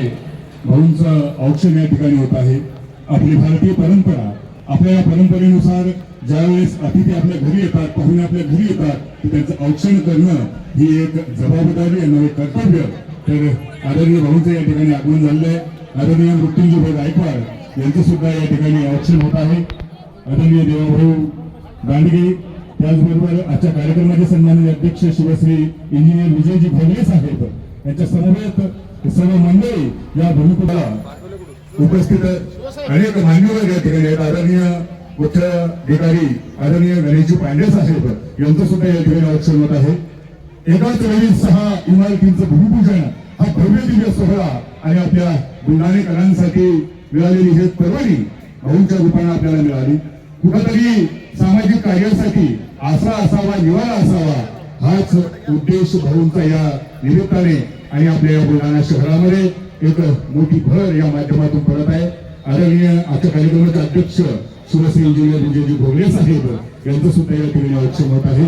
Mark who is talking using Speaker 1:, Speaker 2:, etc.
Speaker 1: आहे. भाऊंचं औक्षण या ठिकाणी होत आहे. आपली भारतीय परंपरा आपल्या या परंपरेनुसार ज्यावेळेस अतिथी आपल्या घरी येतात पाहुणे आपल्या घरी येतात त्यांचं औक्षण करणं ही एक जबाबदारी आणि एक कर्तव्य. तर आदरणीय भाऊंचं या ठिकाणी आगमन झालेलं आहे आदरणीय मृत्युंजय गायकवाड यांचं सुद्धा या ठिकाणी औक्षण होत आहे. आदरणीय देवाभाऊ दांडगे त्याचबरोबर आजच्या कार्यक्रमाचे सन्माननीय अध्यक्ष शिवश्री इंजिनियर विजयजी भोगले साहेब यांच्या समवेत सर्व मंडळी या भूमिकेला उपस्थित अनेक मान्यवर या ठिकाणी आहेत. आदरणीय उच्च अधिकारी आदरणीय गणेशजी पांडे साहेब यांचं सुद्धा या ठिकाणी औक्षण होत आहे. एकाच वेळी सहा इमारतींचं भूमिपूजन हा भव्य दिव्य सोहळा आणि आपल्या बुलढाणेकरांसाठी मिळालेली ही परवानी भाऊंच्या रूपाने आपल्याला मिळाली. कुठंतरी सामाजिक कार्यासाठी आसरा असावा निवारा असावा हाच उद्देश भाऊंचा या निमित्ताने आणि आपल्या या बुलढाणा शहरामध्ये एक मोठी भर या माध्यमातून पडत आहे. आदरणीय आजच्या कार्यक्रमाचे अध्यक्ष सुरश्री इंजिनियर विजयजी भोगले साहेब यांचं सुद्धा या ठिकाणी औक्षण मत आहे.